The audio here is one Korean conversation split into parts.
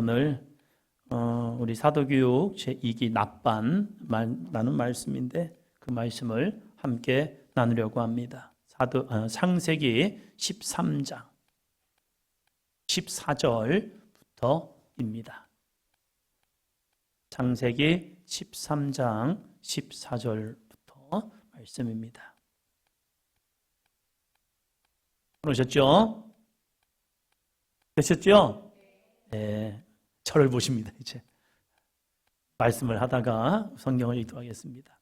오늘 어, 우리 사도교육 제2기 납반 말, 나눈 말씀인데 그 말씀을 함께 나누려고 합니다. 사도 어, 창세기 13장 14절부터입니다. 창세기 13장 14절부터 말씀입니다. 오셨죠? 되셨죠? 네. 저를 보십니다, 이제. 말씀을 하다가 성경을 읽도하겠습니다.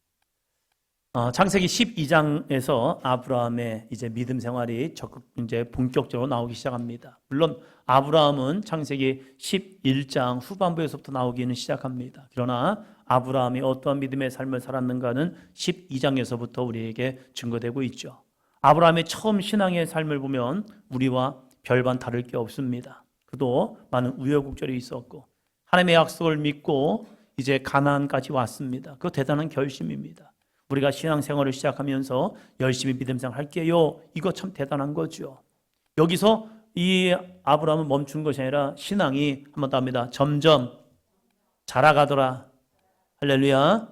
어, 창세기 12장에서 아브라함의 이제 믿음 생활이 적극 이제 본격적으로 나오기 시작합니다. 물론 아브라함은 창세기 11장 후반부에서부터 나오기는 시작합니다. 그러나 아브라함이 어떠한 믿음의 삶을 살았는가는 12장에서부터 우리에게 증거되고 있죠. 아브라함의 처음 신앙의 삶을 보면 우리와 별반 다를 게 없습니다. 그도 많은 우여곡절이 있었고 하나님의 약속을 믿고 이제 가나안까지 왔습니다. 그 대단한 결심입니다. 우리가 신앙생활을 시작하면서 열심히 믿음생 할게요. 이거 참 대단한 거죠. 여기서 이 아브라함은 멈춘 것이 아니라 신앙이 한번더 합니다. 점점 자라가더라. 할렐루야.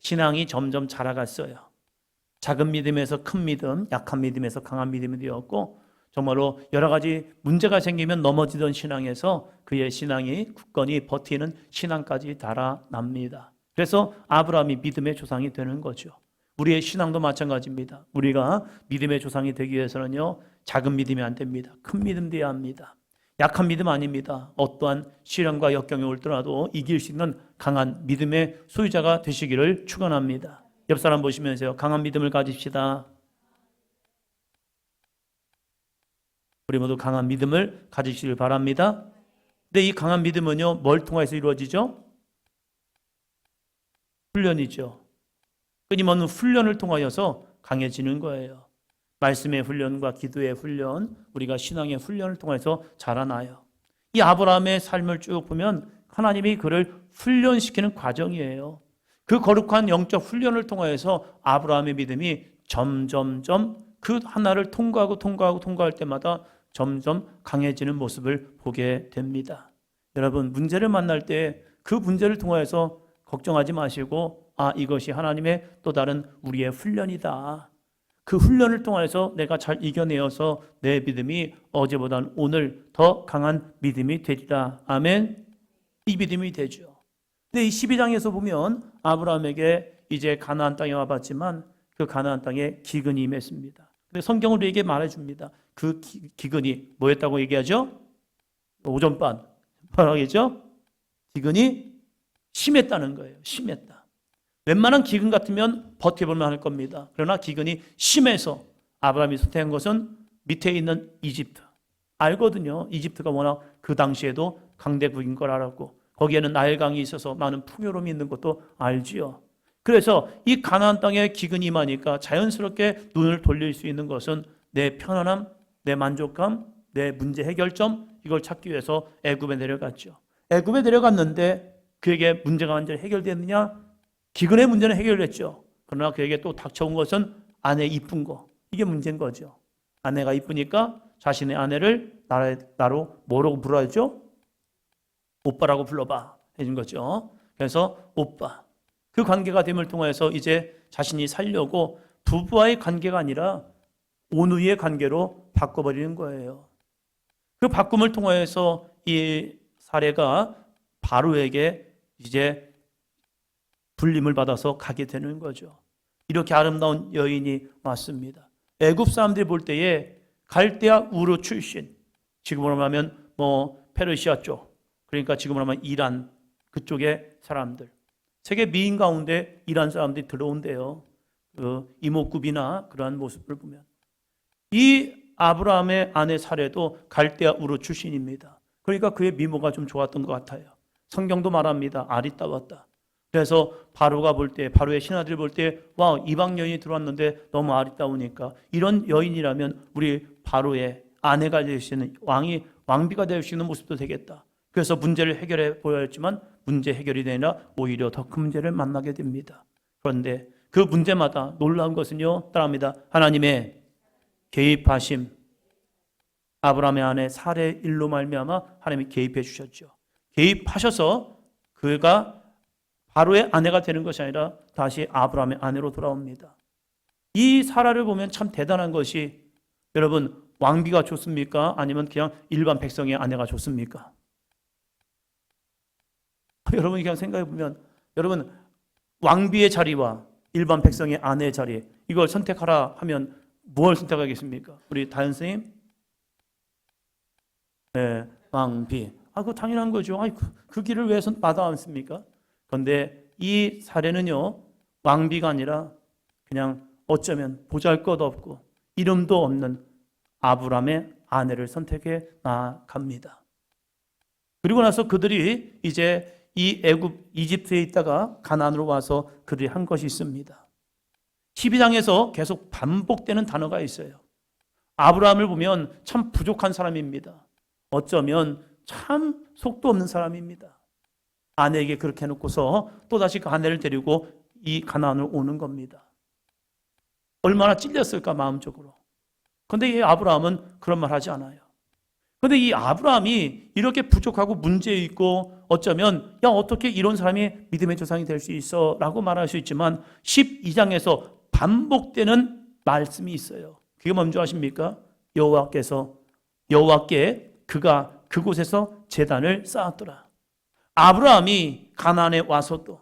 신앙이 점점 자라갔어요. 작은 믿음에서 큰 믿음, 약한 믿음에서 강한 믿음이 되었고 정말로 여러 가지 문제가 생기면 넘어지던 신앙에서 그의 신앙이 굳건히 버티는 신앙까지 달아납니다. 그래서 아브라함이 믿음의 조상이 되는 거죠. 우리의 신앙도 마찬가지입니다. 우리가 믿음의 조상이 되기 위해서는요, 작은 믿음이 안 됩니다. 큰 믿음 돼야 합니다. 약한 믿음 아닙니다. 어떠한 시련과 역경이 올더라도 이길 수 있는 강한 믿음의 소유자가 되시기를 축원합니다. 옆 사람 보시면서요, 강한 믿음을 가집시다. 우리 모두 강한 믿음을 가지시길 바랍니다. 근데 이 강한 믿음은요, 뭘 통해서 이루어지죠? 훈련이죠. 끊임없는 훈련을 통하여서 강해지는 거예요. 말씀의 훈련과 기도의 훈련, 우리가 신앙의 훈련을 통해서 자라나요. 이 아브라함의 삶을 쭉 보면 하나님이 그를 훈련시키는 과정이에요. 그 거룩한 영적 훈련을 통하여서 아브라함의 믿음이 점점점 그 하나를 통과하고 통과하고 통과할 때마다 점점 강해지는 모습을 보게 됩니다. 여러분, 문제를 만날 때 그 문제를 통하여서 걱정하지 마시고, 아, 이것이 하나님의 또 다른 우리의 훈련이다. 그 훈련을 통해서 내가 잘 이겨내어서 내 믿음이 어제보다는 오늘 더 강한 믿음이 되리라. 아멘. 이 믿음이 되죠. 근데 이 12장에서 보면 아브라함에게 이제 가나안 땅에 와봤지만 그 가나안 땅에 기근이 임했습니다. 근데 성경은 우리에게 말해줍니다. 그 기, 기근이 뭐였다고 얘기하죠? 오전반. 뭐라고 하겠죠? 기근이 심했다는 거예요. 심했다. 웬만한 기근 같으면 버텨볼만 할 겁니다. 그러나 기근이 심해서 아브라함이 선택한 것은 밑에 있는 이집트. 알거든요. 이집트가 워낙 그 당시에도 강대국인 걸 알았고 거기에는 나일강이 있어서 많은 풍요로움이 있는 것도 알지요. 그래서 이 가나안 땅에 기근이 임하니까 자연스럽게 눈을 돌릴 수 있는 것은 내 편안함, 내 만족감, 내 문제 해결점 이걸 찾기 위해서 애굽에 내려갔죠. 애굽에 내려갔는데 그에게 문제가 완전히 해결됐느냐? 기근의 문제는 해결됐죠. 그러나 그에게 또 닥쳐온 것은 아내 이쁜 거. 이게 문제인 거죠. 아내가 이쁘니까 자신의 아내를 나로 뭐라고 불러야죠? 오빠라고 불러봐. 해준 거죠. 그래서 오빠. 그 관계가 됨을 통해서 이제 자신이 살려고 부부와의 관계가 아니라 온누이의 관계로 바꿔버리는 거예요. 그 바꿈을 통해서 이 사례가 바로에게 이제 불림을 받아서 가게 되는 거죠. 이렇게 아름다운 여인이 왔습니다. 애굽 사람들이 볼 때에 갈대아 우르 출신, 지금으로 하면 뭐 페르시아 쪽, 그러니까 지금으로 하면 이란 그쪽의 사람들, 세계 미인 가운데 이란 사람들이 들어온대요. 그 이목구비나 그러한 모습을 보면 이 아브라함의 아내 사례도 갈대아 우르 출신입니다. 그러니까 그의 미모가 좀 좋았던 것 같아요. 성경도 말합니다. 아리따웠다. 그래서 바로가 볼 때, 바로의 신하들이 볼 때, 와, 이방 여인이 들어왔는데 너무 아리따우니까 이런 여인이라면 우리 바로의 아내가 될 수 있는 왕이 왕비가 될 수 있는 모습도 되겠다. 그래서 문제를 해결해 보야 했지만 문제 해결이 되나 오히려 더 큰 문제를 만나게 됩니다. 그런데 그 문제마다 놀라운 것은요, 따라합니다. 하나님의 개입하심. 아브라함의 아내 사례 일로 말미암아 하나님이 개입해 주셨죠. 개입하셔서 그가 바로의 아내가 되는 것이 아니라 다시 아브라함의 아내로 돌아옵니다. 이 사라를 보면 참 대단한 것이 여러분 왕비가 좋습니까? 아니면 그냥 일반 백성의 아내가 좋습니까? 여러분이 그냥 생각해 보면 여러분 왕비의 자리와 일반 백성의 아내의 자리 이걸 선택하라 하면 무엇을 선택하겠습니까? 우리 다현 선생님? 네, 왕비. 아, 그 당연한 거죠. 아이, 그, 그 길을 왜 선- 마다않습니까? 그런데 이 사례는요, 왕비가 아니라 그냥 어쩌면 보잘 것 없고 이름도 없는 아브람의 아내를 선택해 나갑니다. 그리고 나서 그들이 이제 이 애굽 이집트에 있다가 가나안으로 와서 그들이 한 것이 있습니다. 12장에서 계속 반복되는 단어가 있어요. 아브라함을 보면 참 부족한 사람입니다. 어쩌면 참 속도 없는 사람입니다. 아내에게 그렇게 해놓고서 또다시 그 아내를 데리고 이 가나안으로 오는 겁니다. 얼마나 찔렸을까 마음적으로. 근데 이 아브라함은 그런 말 하지 않아요. 근데 이 아브라함이 이렇게 부족하고 문제 있고 어쩌면 야 어떻게 이런 사람이 믿음의 조상이 될 수 있어 라고 말할 수 있지만 12장에서 반복되는 말씀이 있어요. 그게 뭔지 아십니까? 여호와께서 여호와께 그가 그곳에서 재단을 쌓았더라. 아브라함이 가나안에 와서도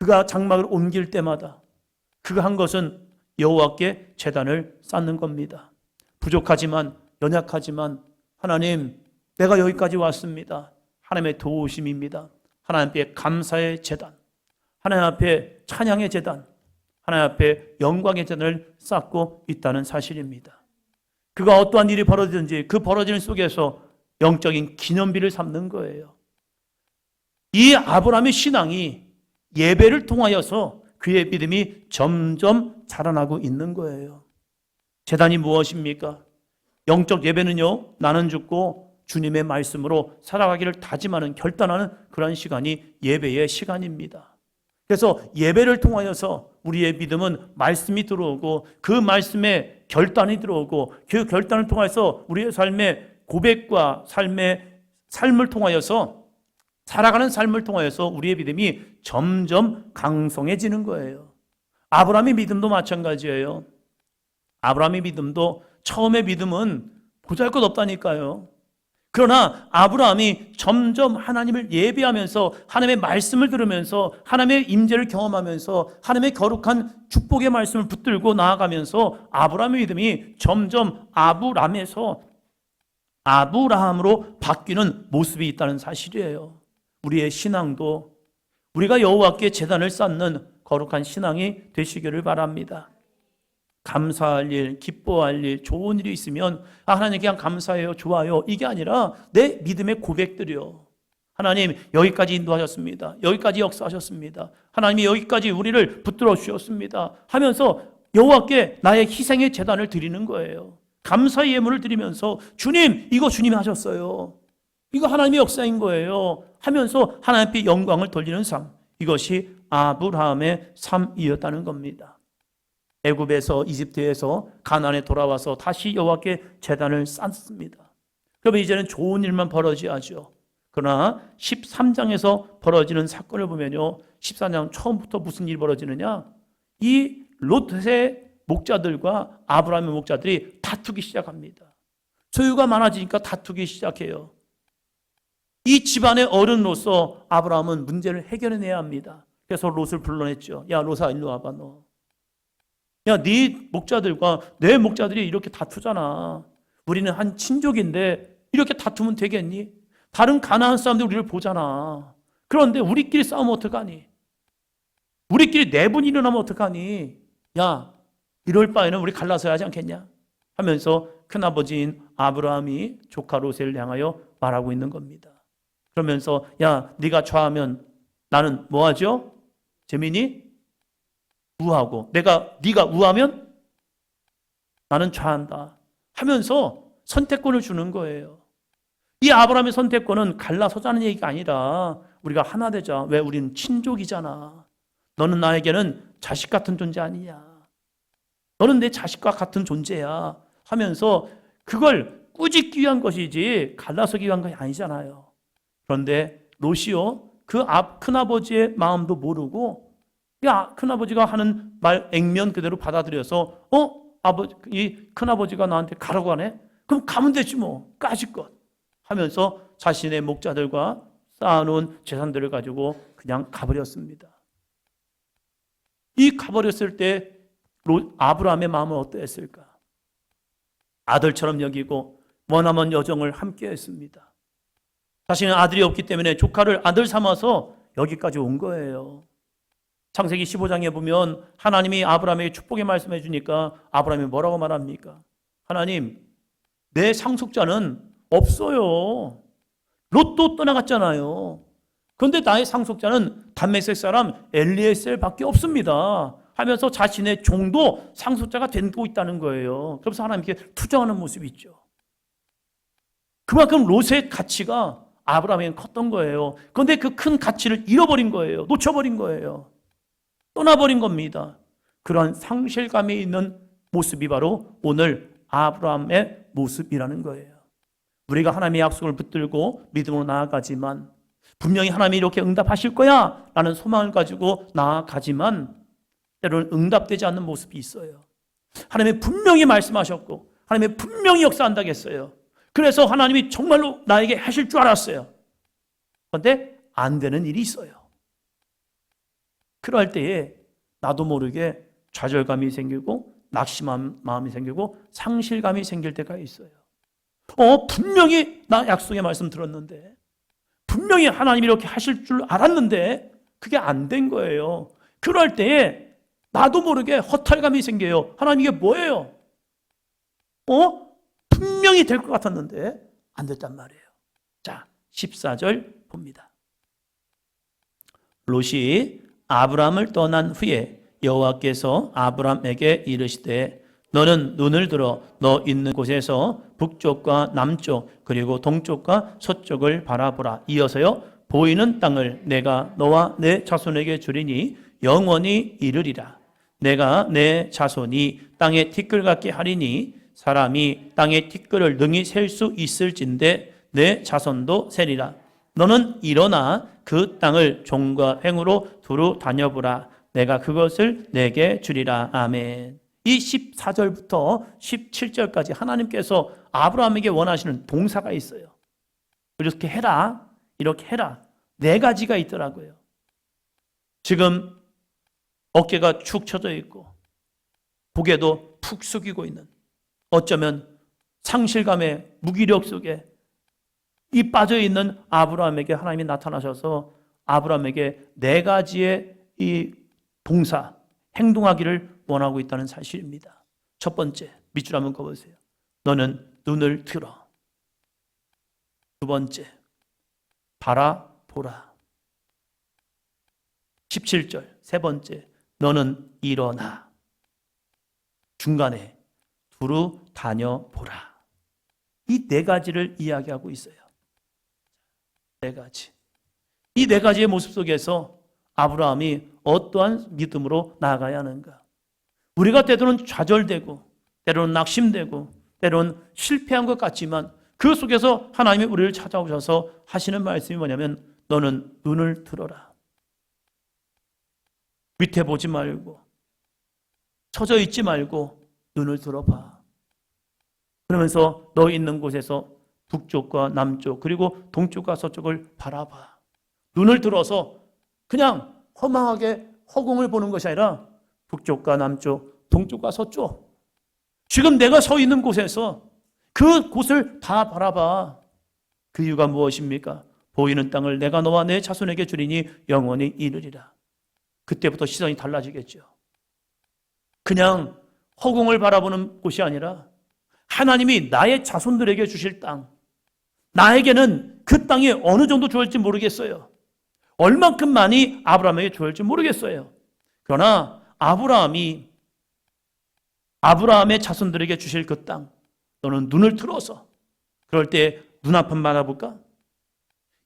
그가 장막을 옮길 때마다 그가 한 것은 여호와께 재단을 쌓는 겁니다. 부족하지만 연약하지만 하나님 내가 여기까지 왔습니다. 하나님의 도우심입니다. 하나님 앞에 감사의 재단, 하나님 앞에 찬양의 재단, 하나님 앞에 영광의 재단을 쌓고 있다는 사실입니다. 그가 어떠한 일이 벌어지든지 그 벌어지는 속에서 영적인 기념비를 삼는 거예요. 이 아브라함의 신앙이 예배를 통하여서 그의 믿음이 점점 자라나고 있는 거예요. 재단이 무엇입니까? 영적 예배는요, 나는 죽고 주님의 말씀으로 살아가기를 다짐하는 결단하는 그런 시간이 예배의 시간입니다. 그래서 예배를 통하여서 우리의 믿음은 말씀이 들어오고 그 말씀에 결단이 들어오고 그 결단을 통해서 우리의 삶의 고백과 삶의 삶을 통하여서 살아가는 삶을 통하여서 우리의 믿음이 점점 강성해지는 거예요. 아브라함의 믿음도 마찬가지예요. 아브라함의 믿음도 처음의 믿음은 보잘 것 없다니까요. 그러나 아브라함이 점점 하나님을 예배하면서 하나님의 말씀을 들으면서 하나님의 임재를 경험하면서 하나님의 거룩한 축복의 말씀을 붙들고 나아가면서 아브라함의 믿음이 점점 아브람에서 아브라함으로 바뀌는 모습이 있다는 사실이에요. 우리의 신앙도 우리가 여호와께 제단을 쌓는 거룩한 신앙이 되시기를 바랍니다. 감사할 일, 기뻐할 일, 좋은 일이 있으면 아 하나님 그냥 감사해요, 좋아요 이게 아니라 내 믿음의 고백들이요. 하나님 여기까지 인도하셨습니다. 여기까지 역사하셨습니다. 하나님이 여기까지 우리를 붙들어 주셨습니다. 하면서 여호와께 나의 희생의 제단을 드리는 거예요. 감사의 예물을 드리면서 주님 이거 주님이 하셨어요. 이거 하나님의 역사인 거예요. 하면서 하나님께 영광을 돌리는 삶. 이것이 아브라함의 삶이었다는 겁니다. 애굽에서 이집트에서 가나안에 돌아와서 다시 여호와께 제단을 쌓습니다. 그러면 이제는 좋은 일만 벌어져야죠. 그러나 13장에서 벌어지는 사건을 보면요. 14장 처음부터 무슨 일이 벌어지느냐? 이 롯의 목자들과 아브라함의 목자들이 다투기 시작합니다. 소유가 많아지니까 다투기 시작해요. 이 집안의 어른으로서 아브라함은 문제를 해결해내야 합니다. 그래서 롯을 불러냈죠. 야, 롯아, 일로 와봐, 너. 야, 네 목자들과 내 목자들이 이렇게 다투잖아. 우리는 한 친족인데 이렇게 다투면 되겠니? 다른 가나안 사람들 우리를 보잖아. 그런데 우리끼리 싸우면 어떡하니? 우리끼리 내분이 일어나면 어떡하니? 야, 이럴 바에는 우리 갈라서 하지 않겠냐? 하면서 큰아버지인 아브라함이 조카 롯을 향하여 말하고 있는 겁니다. 그러면서 야, 네가 좌하면 나는 뭐 하죠? 재민이 우하고 내가 네가 우하면 나는 좌한다 하면서 선택권을 주는 거예요. 이 아브라함의 선택권은 갈라서자는 얘기가 아니라 우리가 하나 되자. 왜 우리는 친족이잖아. 너는 나에게는 자식 같은 존재 아니냐. 너는 내 자식과 같은 존재야. 하면서 그걸 꾸짖기 위한 것이지 갈라서기 위한 것이 아니잖아요. 그런데 롯이요 그앞 큰아버지의 마음도 모르고 야 큰아버지가 하는 말 액면 그대로 받아들여서 어 아버지 이 큰아버지가 나한테 가라고 하네 그럼 가면 되지 뭐 까짓것 하면서 자신의 목자들과 쌓아놓은 재산들을 가지고 그냥 가버렸습니다. 이 가버렸을 때 로- 아브라함의 마음은 어떠했을까? 아들처럼 여기고 머나먼 여정을 함께 했습니다. 자신은 아들이 없기 때문에 조카를 아들 삼아서 여기까지 온 거예요. 창세기 15장에 보면 하나님이 아브라함에게 축복의 말씀해 주니까 아브라함이 뭐라고 말합니까? 하나님, 내 상속자는 없어요. 롯도 떠나갔잖아요. 그런데 나의 상속자는 담메색 사람 엘리에셀밖에 없습니다. 하면서 자신의 종도 상속자가 되고 있다는 거예요. 그래서 하나님께 투정하는 모습이 있죠. 그만큼 롯의 가치가 아브라함에게 컸던 거예요. 그런데 그 큰 가치를 잃어버린 거예요. 놓쳐버린 거예요. 떠나버린 겁니다. 그러한 상실감이 있는 모습이 바로 오늘 아브라함의 모습이라는 거예요. 우리가 하나님의 약속을 붙들고 믿음으로 나아가지만 분명히 하나님이 이렇게 응답하실 거야 라는 소망을 가지고 나아가지만 때로는 응답되지 않는 모습이 있어요. 하나님이 분명히 말씀하셨고 하나님이 분명히 역사한다고 했어요. 그래서 하나님이 정말로 나에게 하실 줄 알았어요. 그런데 안 되는 일이 있어요. 그럴 때에 나도 모르게 좌절감이 생기고 낙심한 마음이 생기고 상실감이 생길 때가 있어요. 어, 분명히 나 약속의 말씀 들었는데, 분명히 하나님이 이렇게 하실 줄 알았는데, 그게 안 된 거예요. 그럴 때에 나도 모르게 허탈감이 생겨요. 하나님 이게 뭐예요? 어? 분명히 될 것 같았는데, 안 됐단 말이에요. 자, 14절 봅니다. 롯이 아브람을 떠난 후에 여호와께서 아브람에게 이르시되 너는 눈을 들어 너 있는 곳에서 북쪽과 남쪽 그리고 동쪽과 서쪽을 바라보라. 이어서요 보이는 땅을 내가 너와 내 자손에게 주리니 영원히 이르리라. 내가 내 자손이 땅에 티끌 같게 하리니 사람이 땅에 티끌을 능히 셀 수 있을진데 내 자손도 세리라. 너는 일어나 그 땅을 종과 횡으로 두루 다녀보라. 내가 그것을 내게 주리라. 아멘. 이 14절부터 17절까지 하나님께서 아브라함에게 원하시는 동사가 있어요. 이렇게 해라. 이렇게 해라. 네 가지가 있더라고요. 지금 어깨가 축 처져 있고 고개도 푹 숙이고 있는 어쩌면 상실감의 무기력 속에 이 빠져 있는 아브라함에게 하나님이 나타나셔서 아브라함에게 네 가지의 이 동사 행동하기를 원하고 있다는 사실입니다. 첫 번째 밑줄 한번 그어보세요. 너는 눈을 들어. 두 번째 바라보라. 17절 세 번째 너는 일어나. 중간에 두루 다녀보라. 이 네 가지를 이야기하고 있어요. 네 가지. 이 네 가지의 모습 속에서 아브라함이 어떠한 믿음으로 나아가야 하는가? 우리가 때로는 좌절되고, 때로는 낙심되고, 때로는 실패한 것 같지만 그 속에서 하나님이 우리를 찾아오셔서 하시는 말씀이 뭐냐면 너는 눈을 들어라. 밑에 보지 말고, 처져 있지 말고 눈을 들어봐. 그러면서 너 있는 곳에서 북쪽과 남쪽 그리고 동쪽과 서쪽을 바라봐. 눈을 들어서 그냥 허망하게 허공을 보는 것이 아니라 북쪽과 남쪽, 동쪽과 서쪽. 지금 내가 서 있는 곳에서 그 곳을 다 바라봐. 그 이유가 무엇입니까? 보이는 땅을 내가 너와 내 자손에게 주리니 영원히 이르리라. 그때부터 시선이 달라지겠죠. 그냥 허공을 바라보는 곳이 아니라 하나님이 나의 자손들에게 주실 땅, 나에게는 그 땅이 어느 정도 주어질지 모르겠어요. 얼만큼 많이 아브라함에게 주어질지 모르겠어요. 그러나 아브라함이 아브라함의 자손들에게 주실 그 땅, 너는 눈을 틀어서 그럴 때 눈앞을 바라볼까?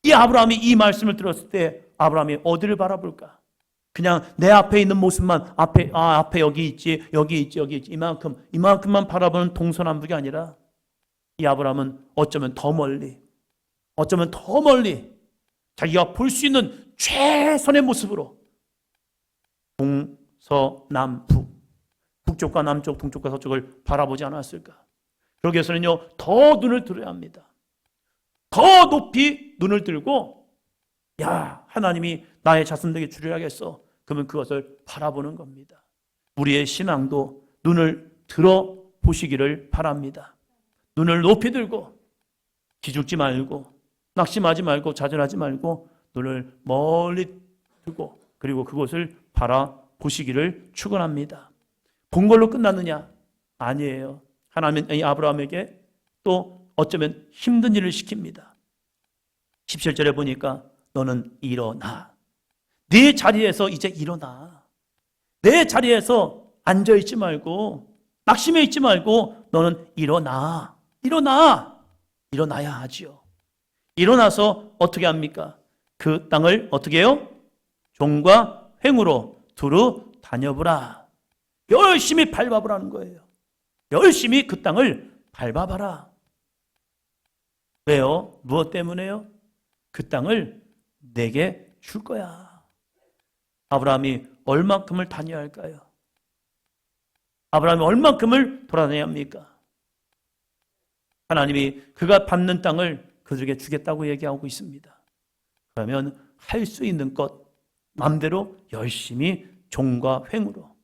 이 아브라함이 이 말씀을 들었을 때 아브라함이 어디를 바라볼까? 그냥 내 앞에 있는 모습만 앞에 아 앞에 여기 있지 여기 있지 여기 있지 이만큼 이만큼만 바라보는 동서남북이 아니라 이 아브라함은 어쩌면 더 멀리 어쩌면 더 멀리 자기가 볼 수 있는 최선의 모습으로 동서남북 북쪽과 남쪽 동쪽과 서쪽을 바라보지 않았을까? 그러기 위해서는요 더 눈을 들어야 합니다. 더 높이 눈을 들고 야 하나님이 나의 자손에게 주려야겠어. 그러면 그것을 바라보는 겁니다. 우리의 신앙도 눈을 들어 보시기를 바랍니다. 눈을 높이 들고 기죽지 말고 낙심하지 말고 좌절하지 말고 눈을 멀리 들고 그리고 그곳을 바라보시기를 축원합니다. 본 걸로 끝났느냐? 아니에요. 하나님은 이 아브라함에게 또 어쩌면 힘든 일을 시킵니다. 17절에 보니까 너는 일어나. 네 자리에서 이제 일어나. 내 자리에서 앉아 있지 말고 낙심해 있지 말고 너는 일어나. 일어나. 일어나야 하지요. 일어나서 어떻게 합니까? 그 땅을 어떻게 해요? 종과 횡으로 두루 다녀보라. 열심히 밟아보라는 거예요. 열심히 그 땅을 밟아봐라. 왜요? 무엇 때문에요? 그 땅을 내게 줄 거야. 아브라함이 얼만큼을 다녀야 할까요? 아브라함이 얼만큼을 돌아다녀야 합니까? 하나님이 그가 받는 땅을 그들에게 주겠다고 얘기하고 있습니다. 그러면 할 수 있는 것 마음대로 열심히 종과 횡으로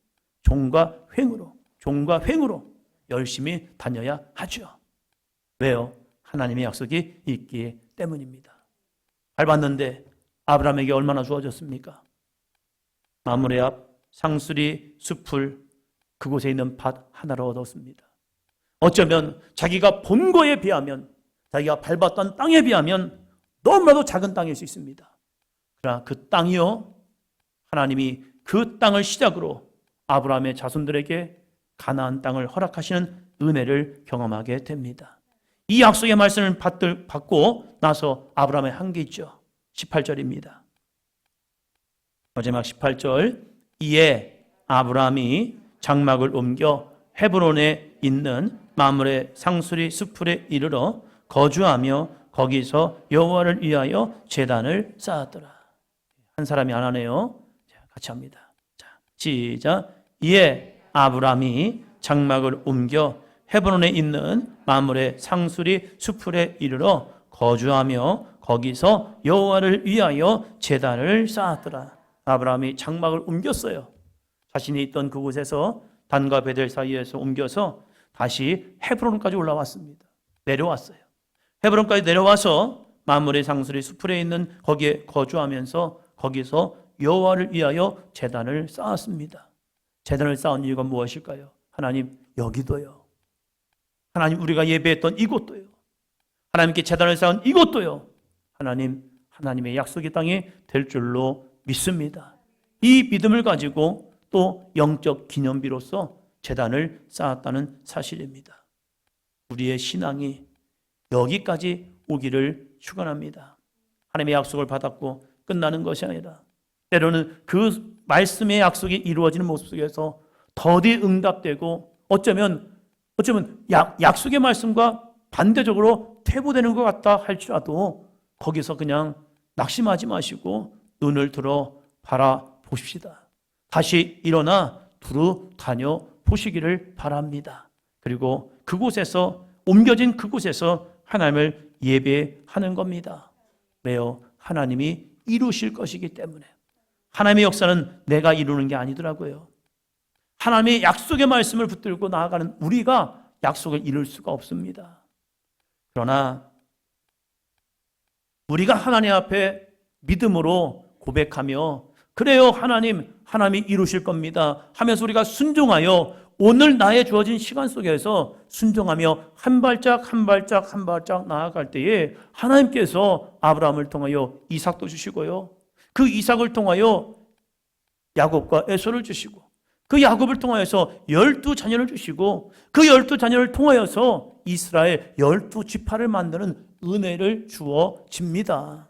종과 횡으로 종과 횡으로 열심히 다녀야 하죠. 왜요? 하나님의 약속이 있기 때문입니다. 밟았는데 아브라함에게 얼마나 주어졌습니까? 마물의 앞 상수리 숲을 그곳에 있는 밭 하나를 얻었습니다. 어쩌면 자기가 본 거에 비하면 자기가 밟았던 땅에 비하면 너무나도 작은 땅일 수 있습니다. 그러나 그 땅이요 하나님이 그 땅을 시작으로 아브라함의 자손들에게 가나안 땅을 허락하시는 은혜를 경험하게 됩니다. 이 약속의 말씀을 받들, 받고 나서 아브라함의 한게 있죠. 18절입니다. 마지막 18절 이에 아브라함이 장막을 옮겨 헤브론에 있는 마물의 상수리 수풀에 이르러 거주하며 거기서 여호와를 위하여 제단을 쌓았더라. 한 사람이 안 하네요. 자, 같이 합니다. 자, 시작. 이에 아브라함이 장막을 옮겨 헤브론에 있는 마물의 상수리 수풀에 이르러 거주하며 거기서 여호와를 위하여 제단을 쌓았더라. 아브라함이 장막을 옮겼어요. 자신이 있던 그곳에서 단과 베델 사이에서 옮겨서 다시 헤브론까지 올라왔습니다. 내려왔어요. 헤브론까지 내려와서 마물의 상수리 수풀에 있는 거기에 거주하면서 거기서 여호와를 위하여 제단을 쌓았습니다. 제단을 쌓은 이유가 무엇일까요? 하나님 여기도요. 하나님 우리가 예배했던 이곳도요. 하나님께 제단을 쌓은 이곳도요. 하나님 하나님의 약속의 땅이 될 줄로 믿습니다. 이 믿음을 가지고 또 영적 기념비로서 재단을 쌓았다는 사실입니다. 우리의 신앙이 여기까지 오기를 축원합니다. 하나님의 약속을 받았고 끝나는 것이 아니라 때로는 그 말씀의 약속이 이루어지는 모습 속에서 더디 응답되고 어쩌면 어쩌면 약, 약속의 말씀과 반대적으로 퇴보되는 것 같다 할지라도 거기서 그냥 낙심하지 마시고 눈을 들어 바라보십시다. 다시 일어나 두루 다녀 보시기를 바랍니다. 그리고 그곳에서 옮겨진 그곳에서 하나님을 예배하는 겁니다. 왜요? 하나님이 이루실 것이기 때문에. 하나님의 역사는 내가 이루는 게 아니더라고요. 하나님의 약속의 말씀을 붙들고 나아가는 우리가 약속을 이룰 수가 없습니다. 그러나 우리가 하나님 앞에 믿음으로 고백하며 그래요 하나님 하나님이 이루실 겁니다 하면서 우리가 순종하여 오늘 나의 주어진 시간 속에서 순종하며 한 발짝 한 발짝 한 발짝 나아갈 때에 하나님께서 아브라함을 통하여 이삭도 주시고요 그 이삭을 통하여 야곱과 에서를 주시고 그 야곱을 통하여서 열두 자녀를 주시고 그 열두 자녀를 통하여서 이스라엘 열두 지파를 만드는 은혜를 주어 집니다.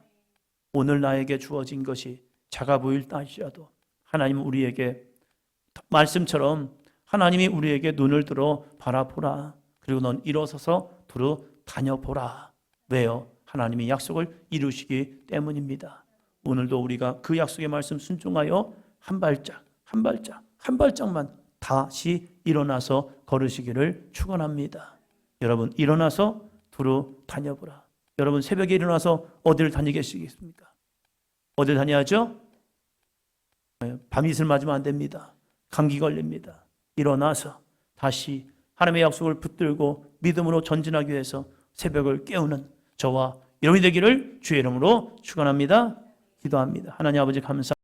오늘 나에게 주어진 것이 작아 보일다 할지라도 하나님은 우리에게 말씀처럼 하나님이 우리에게 눈을 들어 바라보라. 그리고 넌 일어서서 두루 다녀보라. 왜요? 하나님이 약속을 이루시기 때문입니다. 오늘도 우리가 그 약속의 말씀 순종하여 한 발짝, 한 발짝, 한 발짝만 다시 일어나서 걸으시기를 축원합니다. 여러분 일어나서 두루 다녀보라. 여러분 새벽에 일어나서 어디를 다니겠습니까? 어딜 다녀야죠? 네, 밤이슬 맞으면 안 됩니다. 감기 걸립니다. 일어나서 다시 하나님의 약속을 붙들고 믿음으로 전진하기 위해서 새벽을 깨우는 저와 여러분이 되기를 주의 이름으로 축원합니다. 기도합니다. 하나님 아버지 감사